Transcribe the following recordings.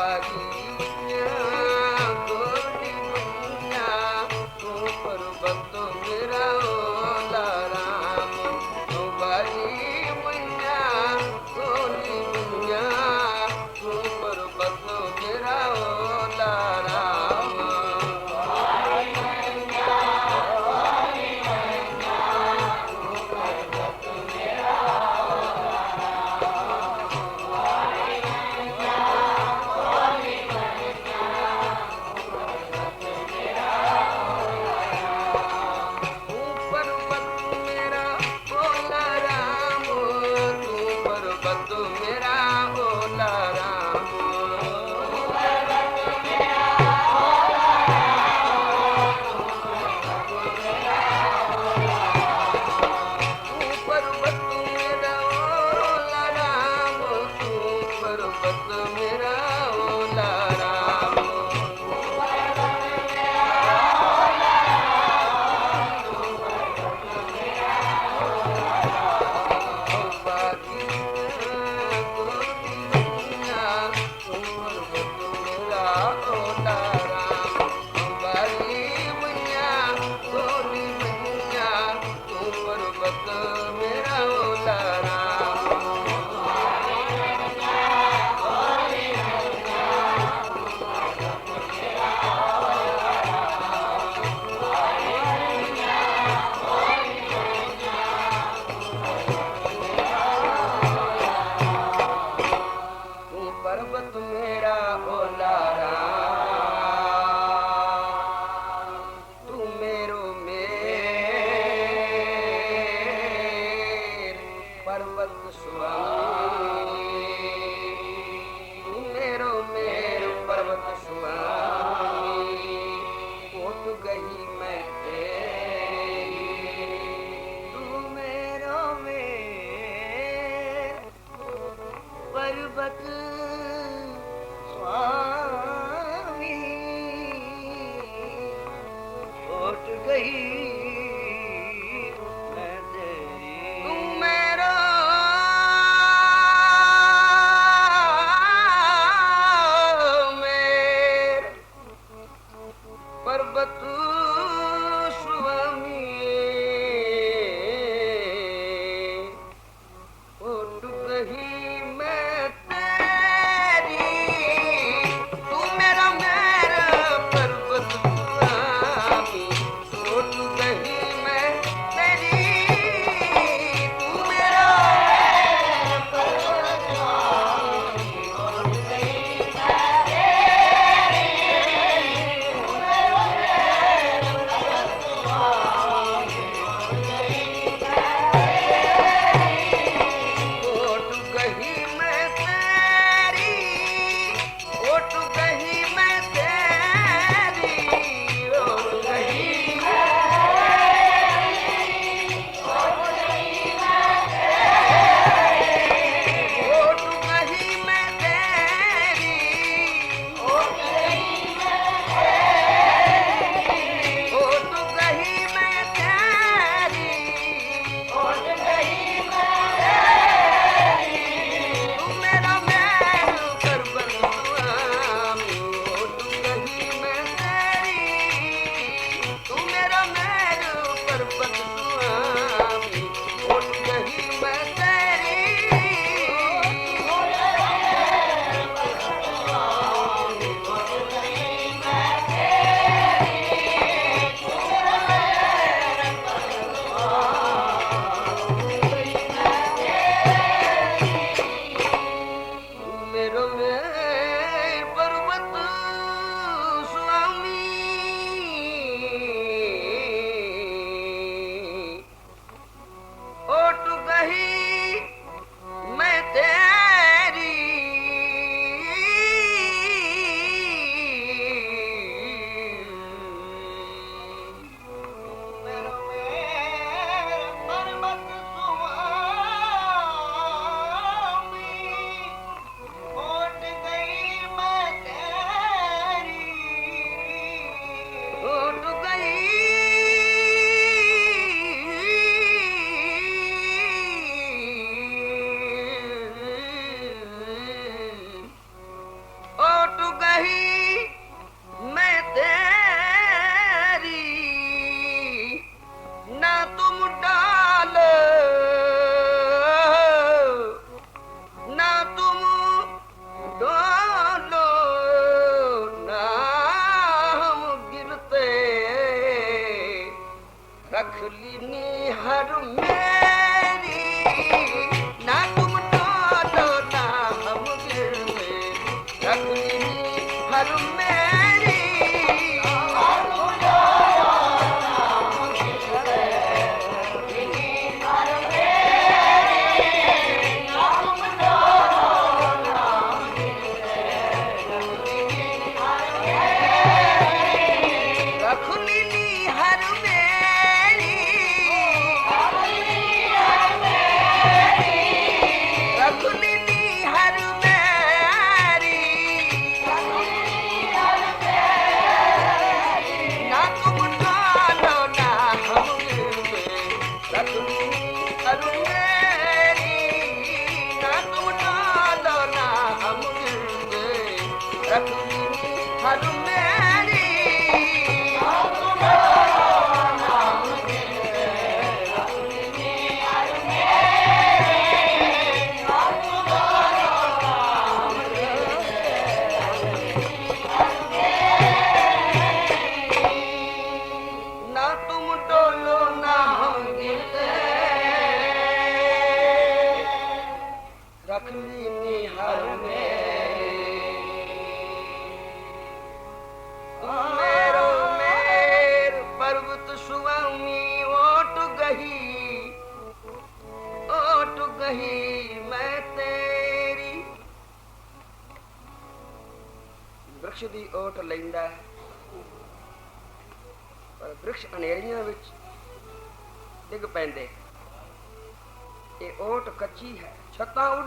Allahu Akbar.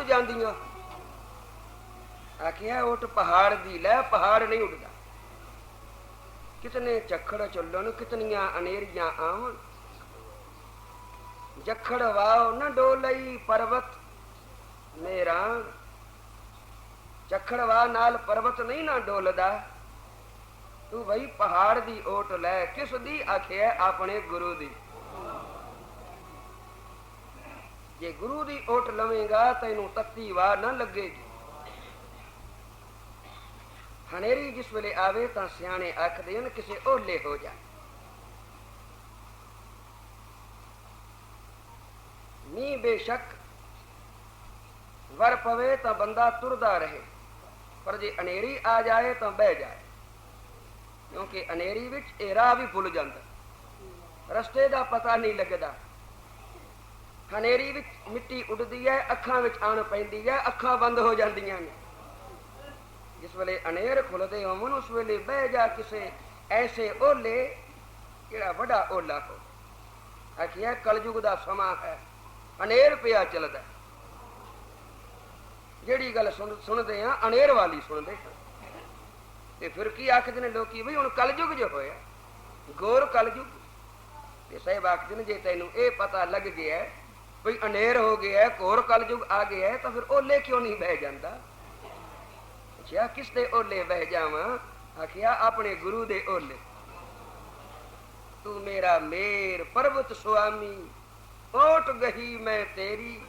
ਉੱਡ ਜਾਂਦੀਆਂ। ਆਖਿਆ ਓਟ ਪਹਾੜ ਦੀ ਲੈ, ਪਹਾੜ ਨਹੀਂ ਉੱਡਦਾ। ਕਿਤਨੇ ਚੱਖੜ ਚੱਲਣ, ਕਿਤਨੀਆਂ ਅਨੇਰੀਆਂ ਆਵਣ ਜਖੜ ਵਾਓ ਨਾ ਡੋਲਈ ਪਰਬਤ, ਮੇਰਾ ਚੱਖੜਵਾ ਨਾਲ ਪਰਵਤ ਨਹੀਂ ਨਾ ਡੋਲਦਾ। ਤੂੰ ਬਈ ਪਹਾੜ ਦੀ ਓਟ ਲੈ, ਕਿਸ ਦੀ? ਆਖਿਆ, ਆਪਣੇ ਗੁਰੂ ਦੀ। ਜੇ ਗੁਰੂ ਦੀ ਓਟ ਲਵੇਂਗਾ, ਤੈਨੂੰ ਤੱਤੀ ਵਾਰ ਨਾ ਲੱਗੇਗੀ। ਹਨੇਰੀ ਜਿਸ ਵੇਲੇ ਆਵੇ, ਤਾਂ ਸਿਆਣੇ ਆਖਦੇ ਹਨ, ਕਿਸੇ ਓਲੇ ਹੋ ਜਾ। ਮੀਂਹ ਬੇਸ਼ੱਕ ਵਰ ਪਵੇ, ਤਾਂ ਬੰਦਾ ਤੁਰਦਾ ਰਹੇ। ਪਰ ਜੇ ਹਨੇਰੀ ਆ ਜਾਏ, ਤਾਂ ਬਹਿ ਜਾਏ। ਕਿਉਂਕਿ ਹਨੇਰੀ ਵਿੱਚ ਇਹ ਰਾਹ ਵੀ ਭੁੱਲ ਜਾਂਦਾ। ਰਸਤੇ ਦਾ ਪਤਾ ਨਹੀਂ ਲੱਗਦਾ। ਹਨੇਰੀ ਵਿੱਚ ਮਿੱਟੀ ਉੱਡਦੀ ਹੈ, ਅੱਖਾਂ ਵਿੱਚ ਆਣ ਪੈਂਦੀ ਹੈ, ਅੱਖਾਂ ਬੰਦ ਹੋ ਜਾਂਦੀਆਂ ਨੇ। ਜਿਸ ਵੇਲੇ ਅਨੇਰ ਖੁੱਲਦੇ ਹੋਵਨ ਉਸ ਵੇਲੇ ਬਹਿ ਜਾ ਕਿਸੇ ਐਸੇ ਓਲੇ ਜਿਹੜਾ ਵੱਡਾ ਓਲਾ ਹੋ। ਆਖਿਆ ਕਲਯੁਗ ਦਾ ਸਮਾਂ ਹੈ, ਅਨੇਰ ਪਿਆ ਚੱਲਦਾ ਜਿਹੜੀ ਗੱਲ ਸੁਣ- ਸੁਣਦੇ ਆ ਅਨੇਰ ਵਾਲੀ ਸੁਣਦੇ ਤੇ ਫਿਰ ਕੀ ਆਖਦੇ ਨੇ ਲੋਕੀ, ਵੀ ਹੁਣ ਕਲਯੁਗ ਜੋ ਹੋਇਆ, ਗੋਰ ਕਲਯੁਗ। ਤੇ ਸਾਹਿਬ ਆਖਦੇ ਨੇ, ਜੇ ਤੈਨੂੰ ਇਹ ਪਤਾ ਲੱਗ ਗਿਆ ਕੋਈ ਅਨੇਰ ਹੋ ਗਿਆ ਕੋਰ ਕਲਯੁਗ ਆ ਗਿਆ ਹੈ ਤਾਂ ਫਿਰ ਓਲੇ ਕਿਉਂ ਨਹੀਂ ਬਹਿ ਜਾਂਦਾ? ਕਿਹਾ ਕਿਸ ਦੇ ਓਲੇ ਬਹਿ ਜਾਵਾਂ? ਆਖਿਆ, ਆਪਣੇ ਗੁਰੂ ਦੇ ਓਲੇ। ਤੂੰ ਮੇਰਾ ਮੇਰ ਪਰਬਤ ਸੁਆਮੀ, ਓਟ ਗਹੀ ਮੈਂ ਤੇਰੀ।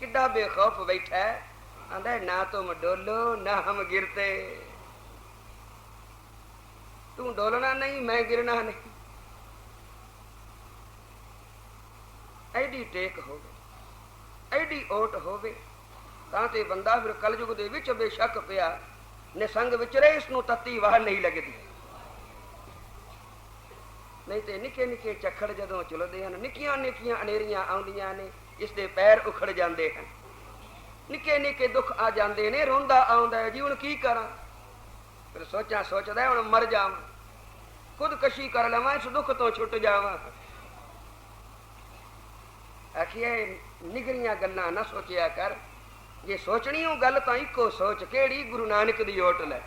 ਕਿੱਡਾ ਬੇਖੌਫ ਬੈਠਾ ਹੈ। ਆਂਦਾ, ਨਾ ਤੁਮ ਡੋਲੋ, ਨਾ ਹਮ ਗਿਰਤੇ। ਤੂੰ ਡੋਲਣਾ ਨਹੀਂ, ਮੈਂ ਗਿਰਣਾ ਨਹੀਂ। ਐਡੀ ਟੇਕ ਹੋਵੇ, ਐਡੀ ਓਟ ਹੋਵੇ, ਤਾਂ ਤੇ ਬੰਦਾ ਫਿਰ ਕਲਯੁਗ ਦੇ ਵਿੱਚ ਬੇਸ਼ੱਕ ਪਿਆ, ਨਿਸੰਗ ਵਿਚਰੇ ਇਸ ਨੂੰ ਤੱਤੀ ਵਾਹ ਨਹੀਂ ਲੱਗਦੀ। ਨਹੀਂ ਤੇ ਨਿੱਕੇ ਨਿੱਕੇ ਚੱਖੜ ਜਦੋਂ ਚੁਲਦੇ ਹਨ, ਨਿੱਕੀਆਂ ਨਿੱਕੀਆਂ ਅਨੇਰੀਆਂ ਆਉਂਦੀਆਂ ਨੇ ਇਸ ਦੇ ਪੈਰ ਉਖੜ ਜਾਂਦੇ ਹਨ। ਨਿੱਕੇ ਨਿੱਕੇ ਦੁੱਖ ਆ ਜਾਂਦੇ ਨੇ, ਰੋਂਦਾ ਆਉਂਦਾ ਜੀ ਹੁਣ ਕੀ ਕਰਾਂ? ਫਿਰ ਸੋਚਾਂ ਸੋਚਦਾ ਹੁਣ ਮਰ ਜਾਵਾਂ। ਖੁਦਕਸ਼ੀ ਕਰ ਲਵਾਂ, ਇਸ ਦੁੱਖ ਤੋਂ ਛੁੱਟ ਜਾਵਾਂ। ਆਖੀਏ ਨਿਗਰੀਆਂ ਗੱਲਾਂ ਨਾ ਸੋਚਿਆ ਕਰ। ਜੇ ਸੋਚਣੀ ਉਹ ਗੱਲ ਤਾਂ ਇੱਕੋ ਸੋਚ, ਕਿਹੜੀ? ਗੁਰੂ ਨਾਨਕ ਦੀ ਓਟ ਲੈ।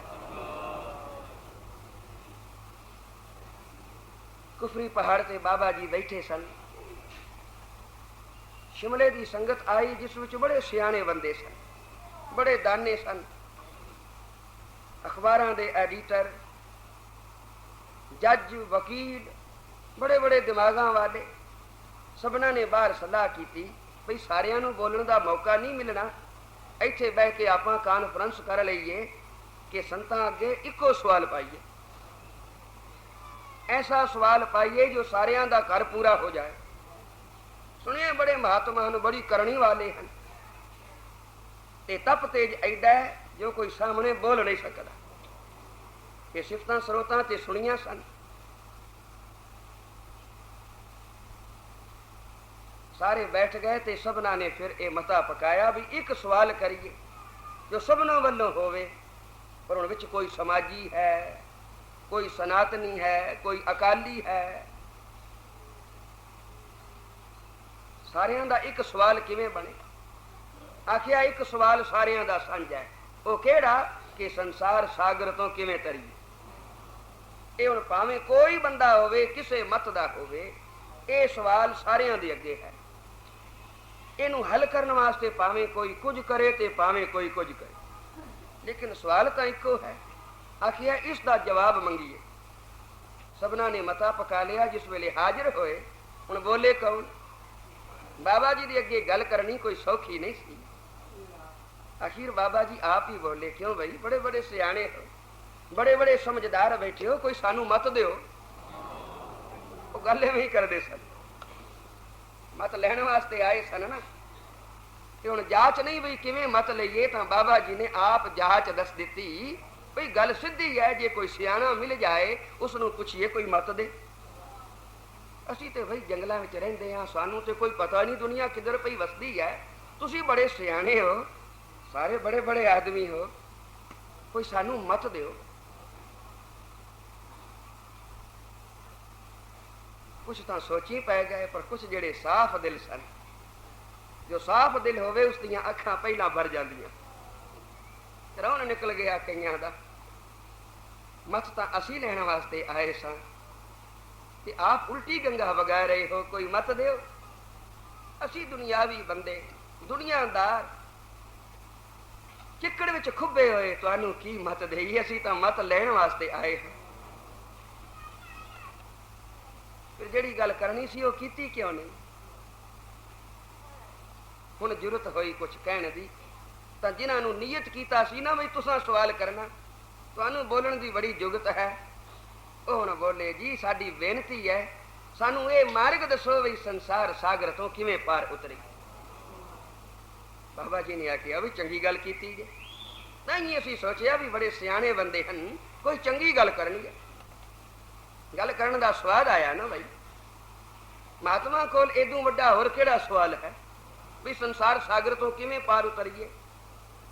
ਕੁਫਰੀ ਪਹਾੜ ਤੇ ਬਾਬਾ ਜੀ ਬੈਠੇ ਸਨ। ਸ਼ਿਮਲੇ ਦੀ ਸੰਗਤ ਆਈ, ਜਿਸ ਵਿੱਚ ਬੜੇ ਸਿਆਣੇ ਬੰਦੇ ਸਨ, ਬੜੇ ਦਾਨੇ ਸਨ। ਅਖਬਾਰਾਂ ਦੇ ਐਡੀਟਰ, ਜੱਜ, ਵਕੀਲ ਬੜੇ ਬੜੇ ਦਿਮਾਗਾਂ ਵਾਲੇ ਸਭਨਾਂ ਨੇ ਬਾਹਰ ਸਲਾਹ ਕੀਤੀ ਭਈ ਸਾਰਿਆਂ ਨੂੰ ਬੋਲਣ ਦਾ ਮੌਕਾ ਨਹੀਂ ਮਿਲਣਾ। ਇੱਥੇ ਬਹਿ ਕੇ ਆਪਾਂ ਕਾਨਫਰੰਸ ਕਰ ਲਈਏ ਕਿ ਸੰਤਾਂ ਅੱਗੇ ਇੱਕੋ ਸਵਾਲ ਪਾਈਏ। ਐਸਾ ਸਵਾਲ ਪਾਈਏ ਜੋ ਸਾਰਿਆਂ ਦਾ ਘਰ ਪੂਰਾ ਹੋ ਜਾਏ। ਸੁਣਿਆ ਬੜੇ ਮਹਾਤਮਾ ਨੂੰ ਬੜੀ ਕਰਨੀ ਵਾਲੇ ਹਨ। ਤੇ ਤਪ ਤੇਜ ਐਡਾ ਹੈ ਜੋ ਕੋਈ ਸਾਹਮਣੇ ਬੋਲ ਨਹੀਂ ਸਕਦਾ। ਇਹ ਸਿਫਤਾਂ ਸਰੋਤਾਂ ਤੇ ਸੁਣੀਆਂ ਸਨ। ਸਾਰੇ ਬੈਠ ਗਏ ਤੇ ਸਭਨਾਂ ਨੇ ਫਿਰ ਇਹ ਮਤਾ ਪਕਾਇਆ ਵੀ ਇੱਕ ਸਵਾਲ ਕਰੀਏ, ਜੋ ਸਭਨਾਂ ਵੱਲੋਂ ਹੋਵੇ, ਪਰ ਹੁਣ ਵਿੱਚ ਕੋਈ ਸਮਾਜੀ ਹੈ, ਕੋਈ ਸਨਾਤਨੀ ਹੈ, ਕੋਈ ਅਕਾਲੀ ਹੈ। ਸਾਰਿਆਂ ਦਾ ਇੱਕ ਸਵਾਲ ਕਿਵੇਂ ਬਣੇ? ਆਖਿਆ, ਇੱਕ ਸਵਾਲ ਸਾਰਿਆਂ ਦਾ ਸਾਂਝਾ ਹੈ। ਉਹ ਕਿਹੜਾ? ਕਿ ਸੰਸਾਰ ਸਾਗਰ ਤੋਂ ਕਿਵੇਂ ਤਰੀਏ? ਇਹ ਹੁਣ ਭਾਵੇਂ ਕੋਈ ਬੰਦਾ ਹੋਵੇ, ਕਿਸੇ ਮਤ ਦਾ ਹੋਵੇ, ਇਹ ਸਵਾਲ ਸਾਰਿਆਂ ਦੇ ਅੱਗੇ ਹੈ। ਇਹਨੂੰ ਹੱਲ ਕਰਨ ਵਾਸਤੇ ਭਾਵੇਂ ਕੋਈ ਕੁਝ ਕਰੇ ਤੇ ਭਾਵੇਂ ਕੋਈ ਕੁਝ ਕਰੇ। ਲੇਕਿਨ ਸਵਾਲ ਤਾਂ ਇੱਕੋ ਹੈ। ਆਖਿਆ ਇਸ ਦਾ ਜਵਾਬ ਮੰਗੀਏ। ਸਭਨਾ ਨੇ ਮਤਾ ਪਕਾ ਲਿਆ, ਜਿਸ ਵੇਲੇ ਹਾਜ਼ਰ ਹੋਏ, ਹੁਣ ਬੋਲੇ ਕੌਣ? ਬਾਬਾ ਜੀ ਦੀ ਅੱਗੇ ਗੱਲ ਕਰਨੀ ਕੋਈ ਸੌਖੀ ਨਹੀਂ ਸੀ। ਆਖਿਰ ਬਾਬਾ ਜੀ ਆਪ ਹੀ ਬੋਲੇ, ਕਿਉਂ ਭਾਈ ਬੜੇ ਬੜੇ ਸਿਆਣੇ ਹੋ। ਬੜੇ ਬੜੇ ਸਮਝਦਾਰ ਬੈਠੇ ਹੋ, ਕੋਈ ਸਾਨੂੰ ਮਤ ਦਿਓ। ਉਹ ਗੱਲ ਐਵੇਂ ਹੀ ਕਰਦੇ ਸਨ। ਮਤ ਲੈਣ ਵਾਸਤੇ ਆਏ ਸਨ ਨਾ। ਤੇ ਹੁਣ ਜਾਂਚ ਨਹੀਂ ਬਈ ਕਿਵੇਂ ਮਤ ਲਈਏ ਤਾਂ ਬਾਬਾ ਜੀ ਨੇ ਆਪ ਜਾਂਚ ਦੱਸ ਦਿੱਤੀ ਵੀ ਗੱਲ ਸਿੱਧੀ ਹੈ, ਜੇ ਕੋਈ ਸਿਆਣਾ ਮਿਲ ਜਾਏ ਉਸ ਨੂੰ ਪੁੱਛੀਏ ਕੋਈ ਮਤ ਦੇ। ਅਸੀਂ ਤੇ ਬਈ ਜੰਗਲਾਂ ਵਿੱਚ ਰਹਿੰਦੇ ਆ ਸਾਨੂੰ ਤੇ ਕੋਈ ਪਤਾ ਨਹੀਂ ਦੁਨੀਆ ਕਿੱਧਰ ਪਈ ਵਸਦੀ ਹੈ। ਤੁਸੀਂ ਬੜੇ ਸਿਆਣੇ ਹੋ, ਸਾਰੇ ਬੜੇ ਬੜੇ ਆਦਮੀ ਹੋ। ਕੋਈ ਸਾਨੂੰ ਮਤ ਦਿਓ। ਕੁਝ ਤਾਂ ਸੋਚੀ ਪੈ ਗਏ, ਪਰ ਕੁਝ ਜਿਹੜੇ ਸਾਫ਼ ਦਿਲ ਸਨ। ਜੋ ਸਾਫ਼ ਦਿਲ ਹੋਵੇ, ਉਸ ਦੀਆਂ ਅੱਖਾਂ ਪਹਿਲਾਂ ਭਰ ਜਾਂਦੀਆਂ। ਰੌਣ ਨਿਕਲ ਗਿਆ ਕਈਆਂ ਦਾ। ਮਤ ਤਾਂ ਅਸੀਂ ਲੈਣ ਵਾਸਤੇ ਆਏ ਸਾਂ ਤੇ ਆਪ ਉਲਟੀ ਗੰਗਾ ਵਗਾ ਰਹੇ ਹੋ, ਕੋਈ ਮਤ ਦਿਓ। ਅਸੀਂ ਦੁਨਿਆਵੀ ਬੰਦੇ, ਦੁਨੀਆਦਾਰ। ਚਿੱਕੜ ਵਿੱਚ ਖੁੱਬੇ ਹੋਏ, ਤੁਹਾਨੂੰ ਕੀ ਮਤ ਦੇਈ? ਅਸੀਂ ਤਾਂ ਮਤ ਲੈਣ ਵਾਸਤੇ ਆਏ ਹਾਂ। ਫਿਰ ਜਿਹੜੀ ਗੱਲ ਕਰਨੀ ਸੀ ਉਹ ਕੀਤੀ ਕਿਉਂ ਨਹੀਂ? ਹੁਣ ਜ਼ਰੂਰਤ ਹੋਈ ਕੁਝ ਕਹਿਣ ਦੀ, ਤਾਂ ਜਿਨ੍ਹਾਂ ਨੂੰ ਨੀਅਤ ਕੀਤਾ ਸੀ ਨਾ ਵੀ ਤੁਸੀਂ ਸਵਾਲ ਕਰਨਾ, ਤੁਹਾਨੂੰ ਬੋਲਣ ਦੀ ਬੜੀ ਜੁਗਤ ਹੈ। ਉਹ ਹੁਣ ਬੋਲੇ, ਜੀ, ਸਾਡੀ ਬੇਨਤੀ ਹੈ, ਸਾਨੂੰ ਇਹ ਮਾਰਗ ਦੱਸੋ ਵੀ ਸੰਸਾਰ ਸਾਗਰ ਤੋਂ ਕਿਵੇਂ ਪਾਰ ਉਤਰੀ। ਬਾਬਾ ਜੀ ਨੇ ਆਖਿਆ ਵੀ ਚੰਗੀ ਗੱਲ ਕੀਤੀ ਜੇ। ਨਹੀਂ ਅਸੀਂ ਸੋਚਿਆ ਵੀ ਬੜੇ ਸਿਆਣੇ ਬੰਦੇ ਹਨ, ਕੋਈ ਚੰਗੀ ਗੱਲ ਕਰਨੀ ਹੈ। ਗੱਲ ਕਰਨ ਦਾ ਸਵਾਦ ਆਇਆ ਨਾ ਭਾਈ ਮਹਾਤਮਾ ਕੋਲ ਇਦੋਂ ਵੱਡਾ ਹੋਰ ਕਿਹੜਾ ਸਵਾਲ ਹੈ ਵੀ ਸੰਸਾਰ ਸਾਗਰ ਤੋਂ ਕਿਵੇਂ ਪਾਰ ਉਤਰੀਏ?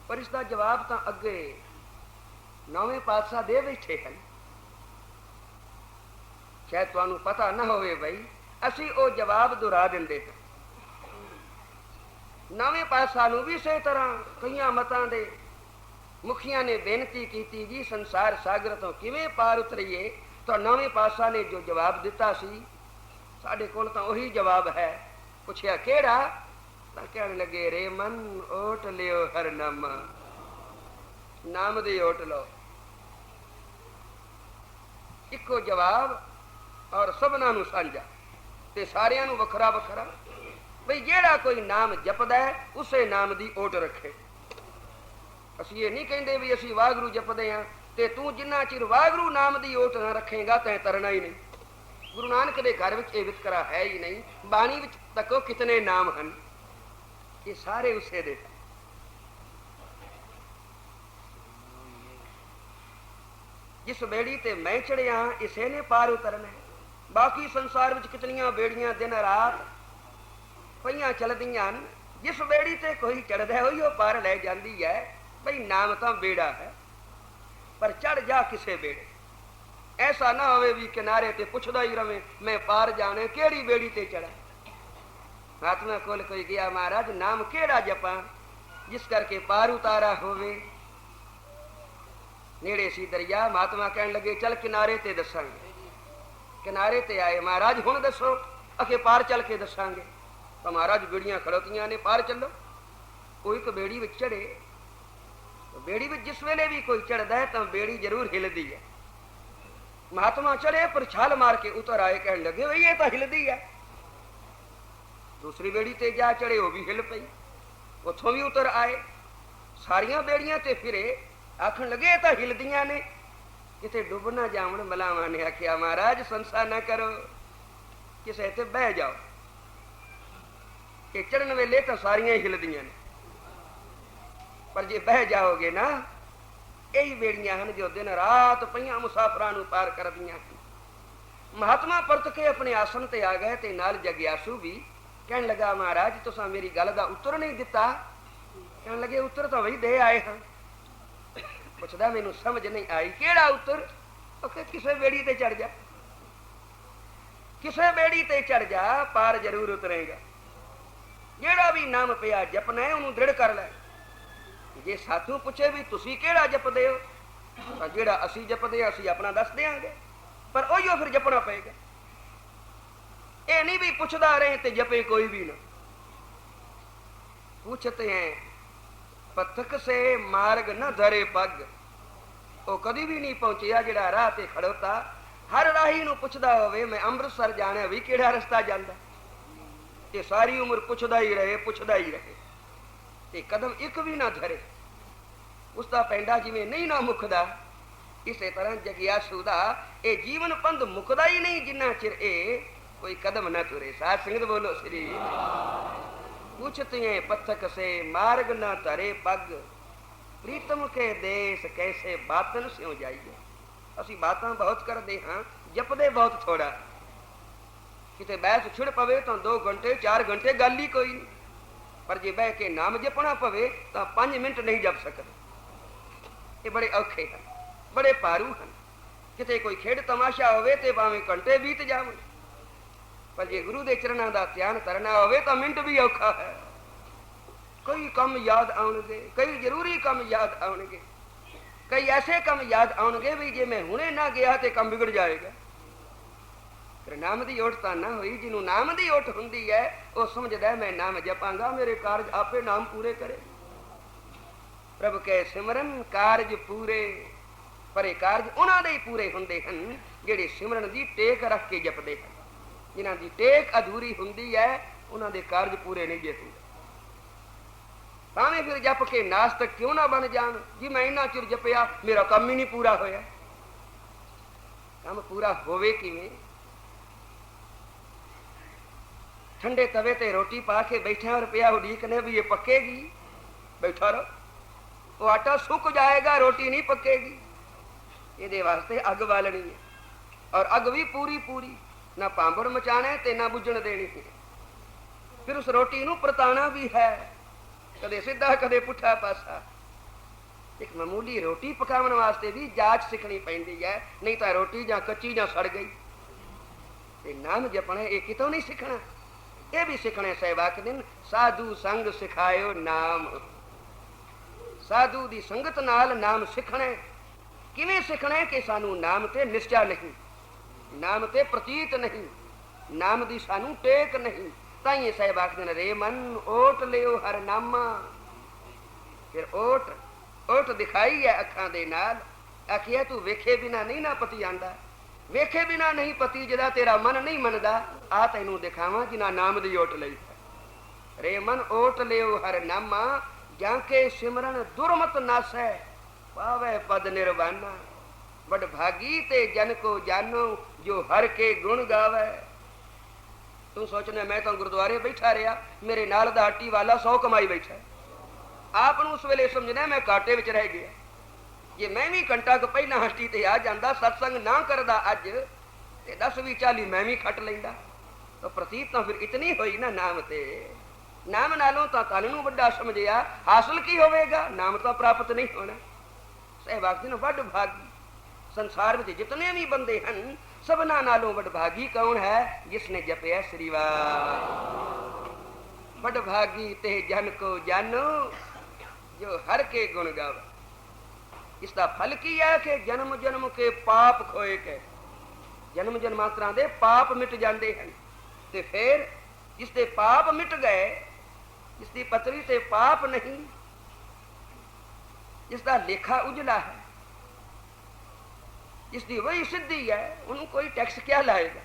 ਪਰ ਇਸ ਦਾ ਜਵਾਬ ਤਾਂ ਅੱਗੇ ਨਵੇਂ ਪਾਤਸ਼ਾਹ ਦੇ ਬੈਠੇ ਹਨ। ਸ਼ਾਇਦ ਤੁਹਾਨੂੰ ਪਤਾ ਨਾ ਹੋਵੇ ਬਈ, ਅਸੀਂ ਉਹ ਜਵਾਬ ਦੁਹਰਾ ਦਿੰਦੇ ਹਾਂ। ਨਵੇਂ ਪਾਤਸ਼ਾਹ ਨੂੰ ਵੀ ਇਸੇ ਤਰ੍ਹਾਂ ਕਈਆਂ ਮਤਾਂ ਦੇ ਮੁਖੀਆਂ ਨੇ ਬੇਨਤੀ ਕੀਤੀ ਜੀ, ਸੰਸਾਰ ਸਾਗਰ ਤੋਂ ਕਿਵੇਂ ਪਾਰ ਉਤਰੀਏ? ਤਾਂ ਨਵੇਂ ਪਾਤਸ਼ਾਹ ਨੇ ਜੋ ਜਵਾਬ ਦਿੱਤਾ ਸੀ, ਸਾਡੇ ਕੋਲ ਤਾਂ ਉਹੀ ਜਵਾਬ ਹੈ। ਪੁੱਛਿਆ, ਕਿਹੜਾ? ਤਾਂ ਕਹਿਣ ਲੱਗੇ ਰੇ ਮਨ ਓਟ ਲਿਓ ਹਰ ਨਾਮ ਨਾਮ ਦੇ ਓਟ ਲਓ। ਇੱਕੋ ਜਵਾਬ ਔਰ ਸਭਨਾਂ ਨੂੰ ਸਾਂਝਾ ਤੇ ਸਾਰਿਆਂ ਨੂੰ ਵੱਖਰਾ ਵੱਖਰਾ ਬਈ, ਜਿਹੜਾ ਕੋਈ ਨਾਮ ਜਪਦਾ ਹੈ, ਉਸੇ ਨਾਮ ਦੀ ਓਟ ਰੱਖੇ। ਅਸੀਂ ਇਹ ਨਹੀਂ ਕਹਿੰਦੇ ਵੀ ਅਸੀਂ ਵਾਹਿਗੁਰੂ ਜਪਦੇ ਆਂ ਤੇ ਤੂੰ ਜਿੰਨਾ ਚਿਰ ਵਾਹਿਗੁਰੂ ਨਾਮ ਦੀ ਓਟ ਨਾ ਰੱਖੇਗਾ, ਤੈਂ ਤਰਨਾ ਹੀ ਨਹੀਂ। ਗੁਰੂ ਨਾਨਕ ਦੇ ਘਰ ਵਿੱਚ ਇਹ ਵਿਤਕਰਾ ਹੈ ਹੀ ਨਹੀਂ। ਬਾਣੀ ਵਿੱਚ ਤੱਕੋ ਕਿਤਨੇ ਨਾਮ ਹਨ। ਇਹ ਸਾਰੇ ਉਸੇ ਦੇ ਜਿਸ ਬੇੜੀ ਤੇ ਮੈਂ ਚੜਿਆ, ਇਸੇ ਨੇ ਪਾਰ ਉਤਰਨਾ ਹੈ। ਬਾਕੀ ਸੰਸਾਰ ਵਿੱਚ ਕਿਤਨੀਆਂ ਬੇੜੀਆਂ ਦਿਨ ਰਾਤ ਪਈਆਂ ਚੱਲਦੀਆਂ ਹਨ। ਜਿਸ ਬੇੜੀ ਤੇ ਕੋਈ ਚੜਦਾ ਹੈ, ਉਹੀ ਉਹ ਪਾਰ ਲੈ ਜਾਂਦੀ ਹੈ। ਭਈ ਨਾਮ ਤਾਂ ਬੇੜਾ ਹੈ। ਪਰ ਚੜ ਜਾ ਕਿਸੇ ਬੇੜੇ ਐਸਾ ਨਾ ਹੋਵੇ ਵੀ ਕਿਨਾਰੇ ਤੇ ਪੁੱਛਦਾ ਹੀ ਰਵੇ, ਮੈਂ ਪਾਰ ਜਾਣੇ, ਕਿਹੜੀ ਬੇੜੀ ਤੇ ਚੜਾ? ਮਹਾਤਮਾ ਕੋਲ ਕੋਈ ਗਿਆ, ਮਹਾਰਾਜ, ਨਾਮ ਕਿਹੜਾ ਜਪਾਂ? ਜਿਸ ਕਰਕੇ ਪਾਰ ਉਤਾਰਾ ਹੋਵੇ। ਨੇੜੇ ਸੀ ਦਰਿਆ, ਮਹਾਤਮਾ ਕਹਿਣ ਲੱਗੇ, ਚੱਲ ਕਿਨਾਰੇ ਤੇ ਦੱਸਾਂਗੇ। ਕਿਨਾਰੇ ਤੇ ਆਏ, ਮਹਾਰਾਜ, ਹੁਣ ਦੱਸੋ, ਅਖੇ ਪਾਰ ਚੱਲ ਕੇ ਦੱਸਾਂਗੇ। ਤਾਂ ਮਹਾਰਾਜ, ਬੇੜੀਆਂ ਖੜੋਤੀਆਂ ਨੇ, ਪਾਰ ਚੱਲੋ। ਕੋਈ ਇੱਕ ਬੇੜੀ ਵਿੱਚ ਚੜੇ ਬੇੜੀ ਵਿੱਚ ਜਿਸ ਵੇਲੇ ਵੀ ਕੋਈ ਚੜਦਾ ਹੈ ਤਾਂ ਬੇੜੀ ਜ਼ਰੂਰ ਹਿਲਦੀ ਹੈ। ਮਹਾਤਮਾ ਚੜੇ ਪਰ ਛਾਲ ਮਾਰ ਕੇ ਉਤਰ ਆਏ, ਕਹਿਣ ਲੱਗੇ, ਬਈ, ਇਹ ਤਾਂ ਹਿਲਦੀ ਹੈ। ਦੂਸਰੀ ਬੇੜੀ ਤੇ ਜਾ ਚੜੇ ਉਹ ਵੀ ਹਿਲ ਪਈ। ਉੱਥੋਂ ਵੀ ਉਤਰ ਆਏ। ਸਾਰੀਆਂ ਬੇੜੀਆਂ ਤੇ ਫਿਰੇ। ਆਖਣ ਲੱਗੇ ਤਾਂ ਹਿਲਦੀਆਂ ਨੇ। ਕਿਤੇ ਡੁੱਬ ਨਾ ਜਾਵਣ, ਮਲਾਵਾਂ ਨੇ ਆਖਿਆ, ਮਹਾਰਾਜ ਸੰਸਾ ਨਾ ਕਰੋ। ਕਿਸੇ ਤੇ ਬਹਿ ਜਾਓ। ਕਿ ਚੜਨ ਵੇਲੇ ਤਾਂ ਸਾਰੀਆਂ ਹੀ ਹਿਲਦੀਆਂ ਨੇ। ਪਰ ਜੇ ਬਹਿ ਜਾਓਗੇ ਨਾ, ਇਹੀ ਬੇੜੀਆਂ ਹਨ ਜੋ ਦਿਨ ਰਾਤ ਪਈਆਂ ਮੁਸਾਫਰਾਂ ਨੂੰ ਪਾਰ ਕਰਦੀਆਂ ਹਨ। ਮਹਾਤਮਾ ਪਰਤ ਕੇ ਆਪਣੇ ਆਸਨ ਤੇ ਆ ਗਏ ਤੇ ਨਾਲ ਜਗਿਆਸੂ ਵੀ ਕਹਿਣ ਲੱਗਾ, ਮਹਾਰਾਜ, ਤੁਸੀਂ ਮੇਰੀ ਗੱਲ ਦਾ ਉੱਤਰ ਨਹੀਂ ਦਿੱਤਾ। ਕਹਿਣ ਲੱਗੇ, ਉੱਤਰ ਤਾਂ ਵਈ ਦੇ ਆਏ ਹਾਂ। ਪੁੱਛਦਾ, ਮੈਨੂੰ ਸਮਝ ਨਹੀਂ ਆਈ, ਕਿਹੜਾ ਉੱਤਰ? ਉਹ ਕਿਸੇ ਬੇੜੀ ਤੇ ਚੜ ਜਾ। ਕਿਸੇ ਬੇੜੀ ਤੇ ਚੜ ਜਾ, ਪਾਰ ਜ਼ਰੂਰ ਉਤਰੇਗਾ। ਜਿਹੜਾ ਵੀ ਨਾਮ ਪਿਆ ਜਪਣਾ, ਉਹਨੂੰ ਦ੍ਰਿੜ ਕਰ ਲੈ। ਜੇ ਸਾਥੂ ਪੁੱਛੇ ਵੀ ਤੁਸੀਂ ਕਿਹੜਾ ਜਪਦੇ ਹੋ, ਤਾਂ ਜਿਹੜਾ ਅਸੀਂ ਜਪਦੇ ਹਾਂ, ਅਸੀਂ ਆਪਣਾ ਦੱਸ ਦਿਆਂਗੇ। ਪਰ ਉਹੀਓ ਫਿਰ ਜਪਣਾ ਪਏਗਾ। ਇਹ ਨਹੀਂ ਵੀ ਪੁੱਛਦਾ ਰਹੇ ਤੇ ਜਪੇ ਕੋਈ ਵੀ ਨਾ। ਪੁੱਛਤੇ ਹੈ ਪਥਕ ਸੇ ਮਾਰਗ ਨਾ ਧਰੇ ਪੱਗ। ਉਹ ਕਦੀ ਵੀ ਨਹੀਂ ਪਹੁੰਚਿਆ ਜਿਹੜਾ ਰਾਹ ਤੇ ਖੜੋਤਾ। ਹਰ ਰਾਹੀ ਨੂੰ ਪੁੱਛਦਾ ਹੋਵੇ, ਮੈਂ ਅੰਮ੍ਰਿਤਸਰ ਜਾਣਾ ਵੀ ਕਿਹੜਾ ਰਸਤਾ ਜਾਂਦਾ। ਤੇ ਸਾਰੀ ਉਮਰ ਪੁੱਛਦਾ ਹੀ ਰਹੇ, ਪੁੱਛਦਾ ਹੀ ਰਹੇ। ਤੇ ਕਦਮ ਇੱਕ ਵੀ ਨਾ ਧਰੇ। ਉਸ ਦਾ ਪੈਂਡਾ ਜਿਵੇਂ ਨਹੀਂ ਨਾ ਮੁੱਕਦਾ, ਇਸੇ ਤਰ੍ਹਾਂ ਜਗਿਆਸੂ ਦਾ ਇਹ ਜੀਵਨ ਪੰਧ ਮੁੱਕਦਾ ਹੀ ਨਹੀਂ ਜਿੰਨਾ ਚਿਰ ਇਹ ਕੋਈ ਕਦਮ ਨਾ ਤੁਰੇ। ਸਾਧ ਸੰਗਤ ਬੋਲੋ ਸ੍ਰੀ ਪੁੱਛਤੇ ਪਥਕ ਸੇ ਮਾਰਗ ਨਾ ਧਰੇ ਪੱਗ। ਪ੍ਰੀਤਮ ਕੇ ਦੇਸ ਕੈਸੇ ਬਾਤਨ ਸਿਉ ਜਾਈਏ। ਅਸੀਂ ਬਾਤਾਂ ਬਹੁਤ ਕਰਦੇ ਹਾਂ, ਜਪਦੇ ਬਹੁਤ ਥੋੜਾ ਕਿਤੇ ਬਹਿਸ ਛਿੜ ਪਵੇ ਤਾਂ 2 ਘੰਟੇ 4 ਘੰਟੇ ਗੱਲ ਹੀ ਕੋਈ ਨਹੀਂ ਪਰ ਜੇ ਬਹਿ ਕੇ ਨਾਮ ਜਪਣਾ ਪਵੇ, ਤਾਂ 5 ਮਿੰਟ ਨਹੀਂ ਜਪ ਸਕਦੇ। ਇਹ ਬੜੇ ਔਖੇ ਹਨ, ਬੜੇ ਪਾਰੂ ਹਨ। ਕਿਤੇ ਕੋਈ ਖੇਡ ਤਮਾਸ਼ਾ ਹੋਵੇ ਤੇ ਭਾਵੇਂ ਘੰਟੇ ਬੀਤ ਜਾਵਣ। ਪਰ ਜੇ ਗੁਰੂ ਦੇ ਚਰਨਾਂ ਦਾ ਧਿਆਨ ਕਰਨਾ ਹੋਵੇ, ਤਾਂ ਮਿੰਟ ਵੀ ਔਖਾ ਹੈ। ਕਈ ਕੰਮ ਯਾਦ ਆਉਣਗੇ, ਕਈ ਜ਼ਰੂਰੀ ਕੰਮ ਯਾਦ ਆਉਣਗੇ। ਕਈ ਐਸੇ ਕੰਮ ਯਾਦ ਆਉਣਗੇ ਵੀ ਜੇ ਮੈਂ ਹੁਣੇ ਨਾ ਗਿਆ ਤੇ ਕੰਮ ਵਿਗੜ ਜਾਏਗਾ। ਨਾਮ ਦੀ ਓਟ ਤਾਂ ਨਾ ਹੋਈ, ਜਿਹਨੂੰ ਨਾਮ ਦੀ ਓਟ ਹੁੰਦੀ ਹੈ, ਉਹ ਸਮਝਦਾ ਮੈਂ ਨਾਮ ਜਪਾਂਗਾ, ਮੇਰੇ ਕਾਰਜ ਆਪੇ ਨਾਮ ਪੂਰੇ ਕਰੇ। ਪ੍ਰਭ ਕੇ ਸਿਮਰਨ ਕਾਰਜ ਪੂਰੇ, ਪਰ ਇਹ ਕਾਰਜ ਉਹਨਾਂ ਦੇ ਹੀ ਪੂਰੇ ਹੁੰਦੇ ਹਨ, ਜਿਹੜੇ ਸਿਮਰਨ ਦੀ ਟੇਕ ਰੱਖ ਕੇ ਜਪਦੇ ਹਨ। ਜਿਨ੍ਹਾਂ ਦੀ ਟੇਕ ਅਧੂਰੀ ਹੁੰਦੀ ਹੈ, ਉਹਨਾਂ ਦੇ ਕਾਰਜ ਪੂਰੇ ਨਹੀਂ ਜੇ ਹੁੰਦੇ। ਭਾਵੇਂ ਫਿਰ ਜਪ ਕੇ ਨਾਸਤਕ ਕਿਉਂ ਨਾ ਬਣ ਜਾਣ, ਜੀ ਮੈਂ ਇੰਨਾ ਚਿਰ ਜਪਿਆ, ਮੇਰਾ ਕੰਮ ਹੀ ਨਹੀਂ ਪੂਰਾ ਹੋਇਆ। ਕੰਮ ਪੂਰਾ ਹੋਵੇ ਕਿਵੇਂ? ਠੰਡੇ ਤਵੇ ਤੇ ਰੋਟੀ ਪਾ ਕੇ ਬੈਠਿਆ ਔਰ ਪਿਆ ਉਡੀਕ ਨੇ ਵੀ ਇਹ ਪੱਕੇਗੀ ਬੈਠਾ ਰਹੋ ਉਹ ਆਟਾ ਸੁੱਕ ਜਾਏਗਾ ਰੋਟੀ ਨਹੀਂ ਪੱਕੇਗੀ ਇਹਦੇ ਵਾਸਤੇ ਅੱਗ ਬਾਲਣੀ ਹੈ ਔਰ ਅੱਗ ਵੀ ਪੂਰੀ ਪੂਰੀ ਨਾ ਪਾਂਬੜ ਮਚਾਣਾ ਤੇ ਨਾ ਬੁੱਝਣ ਦੇਣੀ ਹੈ ਫਿਰ ਉਸ ਰੋਟੀ ਨੂੰ ਪਰਤਾਣਾ ਵੀ ਹੈ ਕਦੇ ਸਿੱਧਾ ਕਦੇ ਪੁੱਠਾ ਪਾਸਾ ਇੱਕ ਮਾਮੂਲੀ ਰੋਟੀ ਪਕਾਉਣ ਵਾਸਤੇ ਵੀ ਜਾਂਚ ਸਿੱਖਣੀ ਪੈਂਦੀ ਹੈ ਨਹੀਂ ਤਾਂ ਰੋਟੀ ਜਾਂ ਕੱਚੀ ਜਾਂ ਸੜ ਗਈ ਤੇ ਨਾਮ ਜਪਣਾ ਇਹ ਕਿਤੋਂ ਨਹੀਂ ਸਿੱਖਣਾ ਇਹ ਵੀ ਸਿੱਖਣੇ ਸਹਿਬਾਕ ਦਿਨ ਸਾਧੂ ਸੰਗ ਸਿਖਾਇਓ ਨਾਮ। ਸਾਧੂ ਦੀ ਸੰਗਤ ਨਾਲ ਨਾਮ ਸਿੱਖਣੇ, ਕਿਵੇਂ ਸਿੱਖਣੇ ਕਿ ਸਾਨੂੰ ਨਾਮ ਤੇ ਨਿਸ਼ਚਾ ਨਹੀਂ? ਨਾਮ ਤੇ ਪ੍ਰਤੀਤ ਨਹੀਂ, ਨਾਮ ਦੀ ਸਾਨੂੰ ਟੇਕ ਨਹੀਂ। ਤਾਂ ਇਹ ਸਹਿਬਾਕ ਦਿਨ ਰੇ ਮਨ ਓਟ ਲਿਓ ਹਰ ਨਾਮਾ। ਫਿਰ ਓਟ ਓਟ ਦਿਖਾਈ ਹੈ ਅੱਖਾਂ ਦੇ ਨਾਲ। ਆਖਿਆ ਤੂੰ ਵੇਖੇ ਬਿਨਾ ਨਹੀਂ ਨਾ ਪਤੀ ਆਂਦਾ। ਵੇਖੇ ਬਿਨਾ ਨਹੀਂ ਪਤੀ, ਜਿਹਦਾ ਤੇਰਾ ਮਨ ਨਹੀਂ ਮੰਨਦਾ, ਆ ਤੈਨੂੰ ਦਿਖਾਵਾਂ ਜਿਨਾ ਨਾਮ ਦੀ ਓਟ ਲਈ। ਹੈ ਰੇ ਮਨ ਓਟ ਲਿਓ ਹਰ ਨਾਮਾ, ਜਾਂ ਕੇ ਸਿਮਰਨ ਦੁਰਮਤ ਨਾਸੈ, ਪਾਵੇ ਪਦ ਨਿਰਵਾਨਾ। ਬੜ ਭਾਗੀ ਤੇ ਜਨ ਕੋ ਜਾਨੋ, ਜੋ ਹਰ ਕੇ ਗੁਣ ਗਾਵੇ। ਤੂੰ ਸੋਚਣਾ ਮੈਂ ਤਾਂ ਗੁਰਦੁਆਰੇ ਬੈਠਾ ਰਿਹਾ ਮੇਰੇ ਨਾਲ ਦਾ ਆਟੀ ਵਾਲਾ ਸੌ ਕਮਾਈ ਬੈਠਾ। ਆਪ ਨੂੰ ਉਸ ਵੇਲੇ ਸਮਝਣਾ, ਮੈਂ ਕਾਟੇ ਵਿੱਚ ਰਹਿ ਗਿਆ। ਜੇ ਮੈਂ ਵੀ ਘੰਟਾ ਕੁ ਪਹਿਲਾਂ ਹਸਤੀ ਤੇ ਆ ਜਾਂਦਾ, ਸਤਸੰਗ ਨਾ ਕਰਦਾ ਅੱਜ, ਤੇ 10 ਵੀ 40 ਮੈਂ ਵੀ ਖੱਟ ਲੈਂਦਾ। ਤਾਂ ਪ੍ਰਤੀਤ ਤਾਂ ਫਿਰ ਇਤਨੀ ਹੋਈ ਨਾ ਨਾਮ ਤੇ। ਨਾਮ ਨਾਲੋਂ ਤਾਂ ਤਨ ਨੂੰ ਵੱਡਾ ਸਮਝਿਆ, ਹਾਸਲ ਕੀ ਹੋਵੇਗਾ? ਨਾਮ ਤਾਂ ਪ੍ਰਾਪਤ ਨਹੀਂ ਹੋਣਾ। ਸਹਿਬਾਗ ਜੀ ਨੂੰ ਵੱਡ ਭਾਗੀ। ਸੰਸਾਰ ਵਿੱਚ ਜਿਤਨੇ ਵੀ ਬੰਦੇ ਹਨ, ਸਭਨਾ ਨਾਲੋਂ ਵੱਡ ਭਾਗੀ ਕੌਣ ਹੈ? ਜਿਸ ਨੇ ਜਪਿਆ ਸ੍ਰੀ ਵਾਹਿ ਵੱਡ ਭਾਗੀ ਤੇ ਜਨ ਕੋ ਜਾਨੋ, ਜੋ ਹਰ ਕੇ ਗੁਣ ਗਾਵੇ। ਇਸ ਦਾ ਫਲ ਕੀ ਹੈ ਕਿ ਜਨਮ ਜਨਮ ਕੇ ਪਾਪ ਖੋਏ ਕੇ ਜਨਮ ਜਨਮਾਂਤਰਾਂ ਦੇ ਪਾਪ ਮਿਟ ਜਾਂਦੇ ਹਨ। ਤੇ ਫਿਰ ਜਿਸ ਦੇ ਪਾਪ ਮਿਟ ਗਏ, ਜਿਸ ਦੀ ਪਤਰੀ ਤੇ ਪਾਪ ਨਹੀਂ, ਜਿਸ ਦਾ ਲੇਖਾ ਉਜਲਾ ਹੈ, ਜਿਸ ਦੀ ਵਹੀ ਸਿੱਧੀ ਹੈ, ਉਹਨੂੰ ਕੋਈ ਟੈਕਸ ਕਿਆ ਲਾਏਗਾ?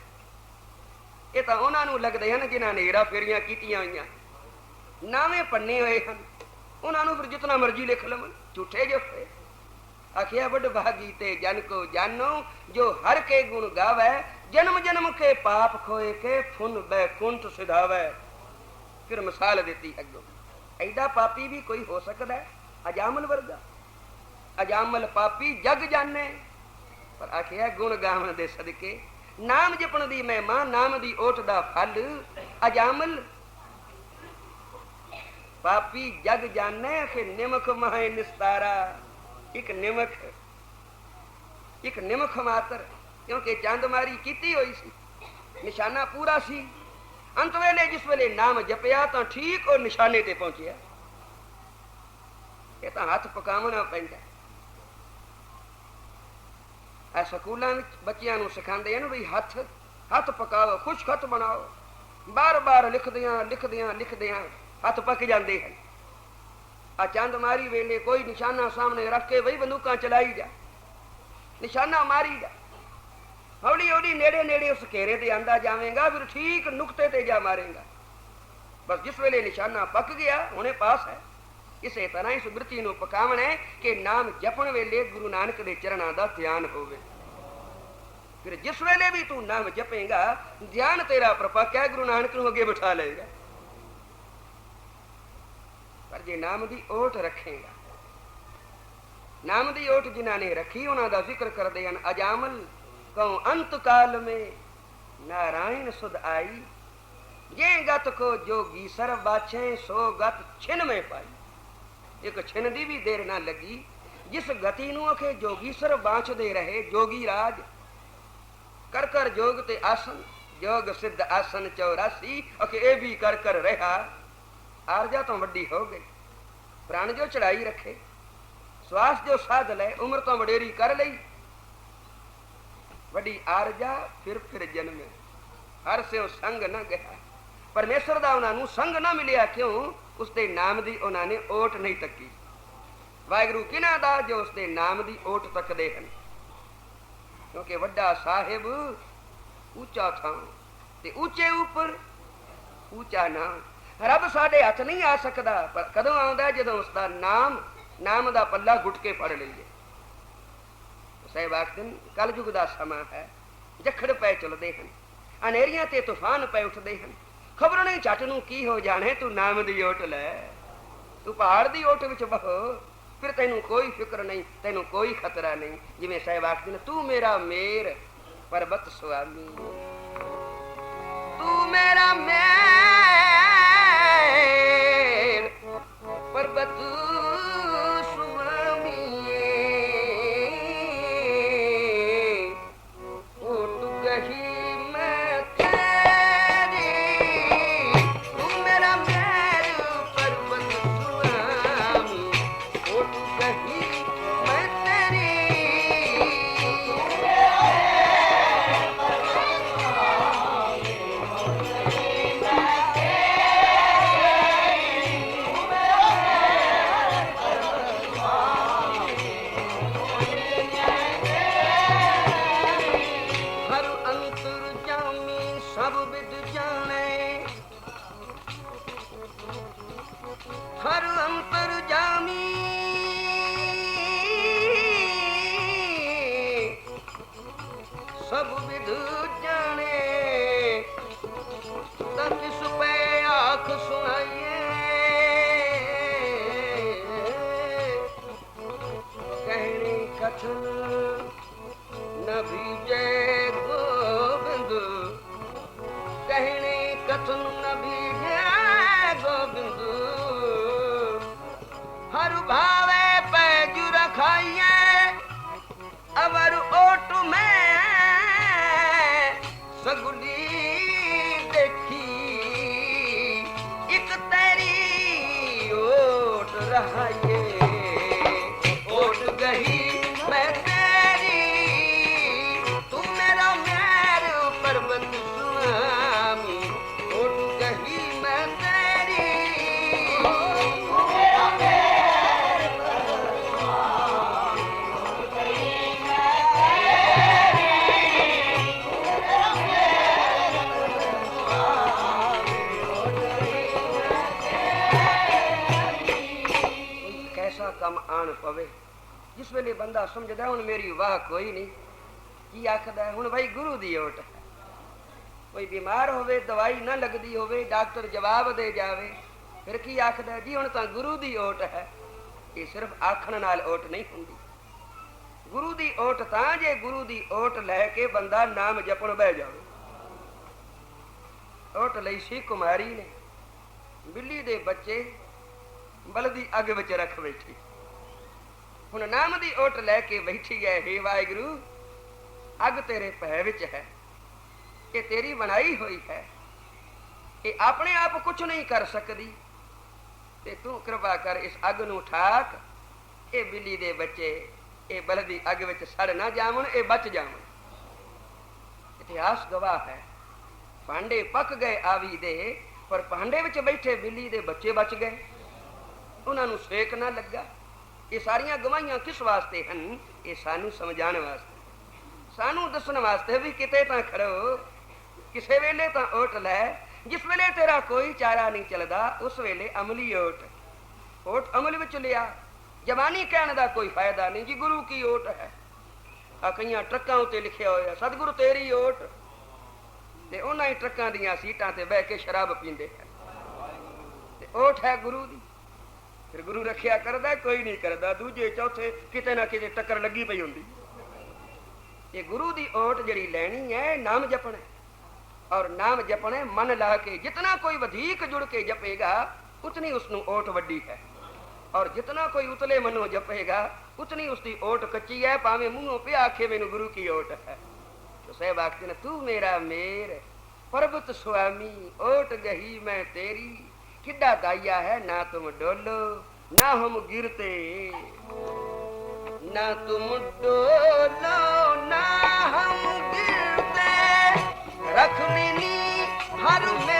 ਇਹ ਤਾਂ ਉਹਨਾਂ ਨੂੰ ਲੱਗਦੇ ਹਨ ਜਿਨ੍ਹਾਂ ਨੇ ਹੀਰਾ ਫੇਰੀਆਂ ਕੀਤੀਆਂ ਹੋਈਆਂ। ਨਾਵੇਂ ਪੰਨੇ ਹੋਏ ਹਨ। ਉਹਨਾਂ ਨੂੰ ਫਿਰ ਜਿਤਨਾ ਮਰਜ਼ੀ ਲਿਖ ਲਵਣ, ਝੂਠੇ ਜੋ ਹੋਏ। ਆਖਿਆ ਵੱਡ ਭਾਗੀ ਤੇ ਜਨ ਕੋ ਜਾਨੋ, ਜੋ ਹਰ ਕੇ ਗੁਣ ਗਾਵੇ, ਜਨਮ ਜਨਮ ਕੇ ਪਾਪ ਖੋਏ ਕੇ ਫੁਨ ਬੈਕੁੰਠ ਸਿਧਾਵੇ। ਫਿਰ ਮਿਸਾਲ ਦਿੱਤੀ ਅੱਗੋਂ, ਐਡਾ ਪਾਪੀ ਵੀ ਕੋਈ ਹੋ ਸਕਦਾ ਹੈ? ਅਜਾਮਲ ਵਰਗਾ। ਅਜਾਮਲ ਪਾਪੀ ਜਗ ਜਾਣੇ। ਪਰ ਆਖਿਆ, ਗੁਣ ਗਾਵਣ ਦੇ ਸਦਕੇ, ਨਾਮ ਜਪਣ ਦੀ ਮਹਿਮਾ, ਨਾਮ ਦੀ ਓਟ ਦਾ ਫਲ, ਅਜਾਮਲ ਪਾਪੀ ਜਗ ਜਾਣੇ, ਫਿਰ ਨਿਮਖ ਮਹਿ ਨਿਸਤਾਰਾ। ਇੱਕ ਨਿਮਖ। ਇੱਕ ਨਿਮਖ ਮਾਤਰ, ਕਿਉਂਕਿ ਚੰਦ ਮਾਰੀ ਕੀਤੀ ਹੋਈ ਸੀ। ਨਿਸ਼ਾਨਾ ਪੂਰਾ ਸੀ। ਅੰਤ ਵੇਲੇ ਜਿਸ ਵੇਲੇ ਨਾਮ ਜਪਿਆ, ਤਾਂ ਠੀਕ ਉਹ ਨਿਸ਼ਾਨੇ ਤੇ ਪਹੁੰਚਿਆ। ਇਹ ਤਾਂ ਹੱਥ ਪਕਾਉਣਾ ਪੈਂਦਾ। ਆ ਸਕੂਲਾਂ ਵਿੱਚ ਬੱਚਿਆਂ ਨੂੰ ਸਿਖਾਉਂਦੇ ਹਨ ਵੀ ਹੱਥ ਹੱਥ ਪਕਾਓ ਖੁਸ਼ ਖਤ ਬਣਾਓ। ਬਾਰ-ਬਾਰ ਲਿਖਦਿਆਂ ਲਿਖਦਿਆਂ ਲਿਖਦਿਆਂ ਹੱਥ ਪੱਕ ਜਾਂਦੇ ਹਨ। ਆ ਚੰਦ ਮਾਰੀ ਵੇਲੇ ਕੋਈ ਨਿਸ਼ਾਨਾ ਸਾਹਮਣੇ ਰੱਖ ਕੇ ਵਈ ਬੰਦੂਕਾਂ ਚਲਾਈ ਜਾ। ਨਿਸ਼ਾਨਾ ਮਾਰੀ ਜਾ। ਹੌਲੀ ਹੌਲੀ ਨੇੜੇ ਨੇੜੇ ਉਸ ਘੇਰੇ ਤੇ ਆਂਦਾ ਜਾਵੇਂਗਾ, ਫਿਰ ਠੀਕ ਨੁਕਤੇ ਤੇ ਜਾ ਮਾਰੇਗਾ। ਬਸ ਜਿਸ ਵੇਲੇ ਨਿਸ਼ਾਨਾ ਪੱਕ ਗਿਆ, ਹੁਣੇ ਪਾਸ ਹੈ। ਇਸੇ ਤਰ੍ਹਾਂ ਇਸ ਬਿਰਤੀ ਨੂੰ ਪਕਾਵਣਾ ਕਿ ਨਾਮ ਜਪਣ ਵੇਲੇ ਗੁਰੂ ਨਾਨਕ ਦੇ ਚਰਨਾਂ ਦਾ ਧਿਆਨ ਹੋਵੇ। ਫਿਰ ਜਿਸ ਵੇਲੇ ਵੀ ਤੂੰ ਨਾਮ ਜਪੇਗਾ, ਧਿਆਨ ਤੇਰਾ ਪ੍ਰਪੱਕ ਹੈ, ਗੁਰੂ ਨਾਨਕ ਨੂੰ ਅੱਗੇ ਬਿਠਾ ਲਏਗਾ। ਪਰ ਜੇ ਨਾਮ ਦੀ ਓਟ ਰੱਖੇਗਾ। ਨਾਮ ਦੀ ਓਟ ਜਿਨ੍ਹਾਂ ਨੇ ਰੱਖੀ, ਉਹਨਾਂ ਦਾ ਜ਼ਿਕਰ ਕਰਦੇ ਹਨ, ਅਜਾਮਲ ਕਉ ਅੰਤ ਕਾਲ ਮੇ, ਨਾਰਾਇਣ ਸੁਧ ਆਈ। ਜੇ ਗਤ ਕੋ ਜੋਗੀ ਸਰ ਬਾਛੇ, ਸੋ ਗਤ ਛਿਨ ਮੇ ਪਾਈ। ਇੱਕ ਛਿਨ ਦੀ ਵੀ ਦੇਰ ਨਾ ਲੱਗੀ। ਜਿਸ ਗਤੀ ਨੂੰ ਅਖੇ ਜੋਗੀ ਸਰ ਬਾਛਦੇ ਰਹੇ, ਜੋਗੀ ਰਾਜ। ਕਰ ਕਰ ਜੋਗ ਤੇ ਆਸਨ, ਜੋਗ ਸਿੱਧ ਆਸਨ 84 ਅਖੇ ਇਹ ਵੀ ਕਰ ਕਰ ਰਹਾ। ਆਰਜਾ ਤੋਂ ਵੱਡੀ ਹੋ ਗਈ। ਪ੍ਰਾਣ ਜੋ ਚੜਾਈ ਰੱਖੇ, ਸਵਾਸ ਜੋ ਸਾਧ ਲੈ ਉਮਰ ਤੋਂ ਵਡੇਰੀ ਕਰ ਲਈ। ਵੱਡੀ ਆਰਜਾ ਫਿਰ ਫਿਰ ਜਨਮੇ। ਹਰ ਸਿਓ ਸੰਗ ਨਾ ਗਿਆ। ਪਰਮੇਸ਼ਰ ਦਾ ਉਹਨਾਂ ਨੂੰ ਸੰਗ ਨਾ ਮਿਲਿਆ ਕਿਉਂ? ਉਸ ਦੇ ਨਾਮ ਦੀ ਉਹਨਾਂ ਨੇ ਓਟ ਨਹੀਂ ਤੱਕੀ। ਵਾਹਿਗੁਰੂ ਕਿਨਾਂ ਦਾ ਜੋ ਉਸ ਦੇ ਨਾਮ ਦੀ ਓਟ ਤੱਕਦੇ ਹਨ? ਕਿਉਂਕਿ ਵੱਡਾ ਸਾਹਿਬ ਉੱਚਾ ਥਾਂ ਤੇ ਉੱਚੇ ਉੱਪਰ ਉੱਚਾ ਨਾਮ। ਰੱਬ ਸਾਡੇ ਹੱਥ ਨਹੀਂ ਆ ਸਕਦਾ, ਪਰ ਕਦੋਂ ਆਉਂਦਾ ਜਦੋਂ ਉਸ ਦਾ ਨਾਮ ਨਾਮ ਦਾ ਪੱਲਾ ਗੁੱਟ ਕੇ ਫੜ ਲਈਏ। ਸਾਹਿਬ ਆਖਦਨ ਕਲਯੁਗ ਦਾ ਸਮਾਂ ਹੈ, ਜਖੜ ਪੈ ਚਲਦੇ ਹਨ ਅਨੇਰੀਆਂ ਤੇ ਤੂਫਾਨ ਪੈ ਉੱਠਦੇ ਹਨ। ਖਬਰ ਨਹੀਂ ਝਟ ਨੂੰ ਕੀ ਹੋ ਜਾਣੇ, ਤੂੰ ਨਾਮ ਦੀ ਓਟ ਲੈ। ਤੂੰ ਪਹਾੜ ਦੀ ਓਟ ਵਿੱਚ ਬਹੋ ਫਿਰ ਤੈਨੂੰ ਕੋਈ ਫਿਕਰ ਨਹੀਂ, ਤੈਨੂੰ ਕੋਈ ਖਤਰਾ ਨਹੀਂ। ਜਿਵੇਂ ਸਾਹਿਬ ਆਖਦੇ ਨੇ, ਤੂੰ ਮੇਰਾ ਮੇਰ, ਪਰਬਤ ਸੁਆਮੀ। ਤੂੰ ਮੇਰਾ ਮੇਰ ਉਸ ਵੇਲੇ ਬੰਦਾ ਸਮਝਦਾ, ਹੁਣ ਮੇਰੀ ਵਾਹ ਕੋਈ ਨਹੀਂ। ਕੀ ਆਖਦਾ ਹੁਣ ਭਾਈ ਗੁਰੂ ਦੀ ਓਟ ਹੈ। ਕੋਈ ਬਿਮਾਰ ਹੋਵੇ, ਦਵਾਈ ਨਾ ਲੱਗਦੀ ਹੋਵੇ, ਡਾਕਟਰ ਜਵਾਬ ਦੇ ਜਾਵੇ, ਫਿਰ ਕੀ ਆਖਦਾ ਜੀ, ਹੁਣ ਤਾਂ ਗੁਰੂ ਦੀ ਓਟ ਹੈ। ਇਹ ਸਿਰਫ ਆਖਣ ਨਾਲ ਓਟ ਨਹੀਂ ਹੁੰਦੀ। ਗੁਰੂ ਦੀ ਓਟ ਤਾਂ ਜੇ ਗੁਰੂ ਦੀ ਓਟ ਲੈ ਕੇ ਬੰਦਾ ਨਾਮ ਜਪਣ ਬਹਿ ਜਾਵੇ। ਓਟ ਲਈ ਸੀ ਕੁਮਾਰੀ ਨੇ। ਬਿੱਲੀ ਦੇ ਬੱਚੇ ਬਲਦੀ ਅੱਗ ਵਿੱਚ ਰੱਖ ਬੈਠੀ। ਹੁਣ ਨਾਮ ਦੀ ਓਟ ਲੈ ਕੇ ਬੈਠੀ ਹੈ ਹੇ ਵਾਹਿਗੁਰੂ? ਅੱਗ ਤੇਰੇ ਭੈ ਵਿੱਚ ਹੈ ਇਹ ਤੇਰੀ ਬਣਾਈ ਹੋਈ ਹੈ। ਇਹ ਆਪਣੇ ਆਪ ਕੁਝ ਨਹੀਂ ਕਰ ਸਕਦੀ। ਤੇ ਤੂੰ ਕਿਰਪਾ ਕਰ ਇਸ ਅੱਗ ਨੂੰ ਠਾਕ, ਇਹ ਬਿੱਲੀ ਦੇ ਬੱਚੇ, ਇਹ ਬਲਦੀ ਅੱਗ ਵਿੱਚ ਸੜ ਨਾ ਜਾਵਣ, ਇਹ ਬਚ ਜਾਵਣ। ਇਤਿਹਾਸ ਗਵਾਹ ਹੈ, ਭਾਂਡੇ ਪੱਕ ਗਏ ਆਵੀ ਦੇ, ਪਰ ਭਾਂਡੇ ਵਿੱਚ ਬੈਠੇ ਬਿੱਲੀ ਦੇ ਬੱਚੇ ਬਚ ਗਏ। ਉਹਨਾਂ ਨੂੰ ਸੇਕ ਨਾ ਲੱਗਾ। ਇਹ ਸਾਰੀਆਂ ਗਵਾਹੀਆਂ ਕਿਸ ਵਾਸਤੇ ਹਨ? ਇਹ ਸਾਨੂੰ ਸਮਝਾਉਣ ਵਾਸਤੇ। ਸਾਨੂੰ ਦੱਸਣ ਵਾਸਤੇ ਵੀ ਕਿਤੇ ਤਾਂ ਖੜੋ, ਕਿਸੇ ਵੇਲੇ ਤਾਂ ਓਟ ਲੈ, ਜਿਸ ਵੇਲੇ ਤੇਰਾ ਕੋਈ ਚਾਰਾ ਨਹੀਂ ਚੱਲਦਾ, ਉਸ ਵੇਲੇ ਅਮਲੀ ਓਟ ਓਟ ਅਮਲ ਵਿੱਚ ਲਿਆ। ਜਵਾਨੀ ਕਹਿਣ ਦਾ ਕੋਈ ਫਾਇਦਾ ਨਹੀਂ ਜੀ, ਗੁਰੂ ਕੀ ਓਟ ਹੈ? ਆ ਕਈਆਂ ਟਰੱਕਾਂ ਉੱਤੇ ਲਿਖਿਆ ਹੋਇਆ, ਸਤਿਗੁਰੂ ਤੇਰੀ ਓਟ ਤੇ ਉਹਨਾਂ ਹੀ ਟਰੱਕਾਂ ਦੀਆਂ ਸੀਟਾਂ ਤੇ ਬਹਿ ਕੇ ਸ਼ਰਾਬ ਪੀਂਦੇ ਹੈ ਤੇ ਓਟ ਹੈ ਗੁਰੂ ਦੀ। ਫਿਰ ਗੁਰੂ ਰੱਖਿਆ ਕਰਦਾ, ਕੋਈ ਨਹੀਂ ਕਰਦਾ। ਦੂਜੇ, ਚੌਥੇ ਕਿਤੇ ਨਾ ਕਿਤੇ ਟੱਕਰ ਲੱਗੀ ਪਈ ਹੁੰਦੀ। ਇਹ ਗੁਰੂ ਦੀ ਓਟ ਜਿਹੜੀ ਲੈਣੀ ਹੈ ਨਾਮ ਜਪਣਾ ਔਰ ਨਾਮ ਜਪਣੇ ਮਨ ਲਾ ਕੇ ਜਿਤਨਾ ਕੋਈ ਵਧੇਕ ਜੁੜ ਕੇ ਜਪੇਗਾ, ਉਤਨੀ ਉਸ ਨੂੰ ਓਟ ਵੱਡੀ ਹੈ। ਔਰ ਜਿਤਨਾ ਕੋਈ ਉਤਲੇ ਮਨੋਂ ਜਪੇਗਾ, ਉਤਨੀ ਉਸ ਦੀ ਓਟ ਕੱਚੀ ਹੈ, ਭਾਵੇਂ ਮੂੰਹੋਂ ਪਿਆ ਆਖੇ ਮੈਨੂੰ ਗੁਰੂ ਕੀ ਓਟ ਹੈ। ਤੋ ਸਹਿਬ ਆਖਦੇ ਨੇ, ਤੂੰ ਮੇਰਾ ਮੇਰ ਪਰਬਤ ਸੁਆਮੀ, ਓਟ ਗਹੀ ਮੈਂ ਤੇਰੀ। ਕਿੱਡਾ ਦਾਇਆ ਹੈ ਨਾ ਤੁਮ ਡੋਲੋ, ਨਾ ਹਮ ਗਿਰਤੇ। ਨਾ ਤੁਮ ਡੋਲੋ, ਨਾ ਹਮ ਗਿਰਤੇ। ਰਖਮਿਨੀ ਹਰ ਮੇ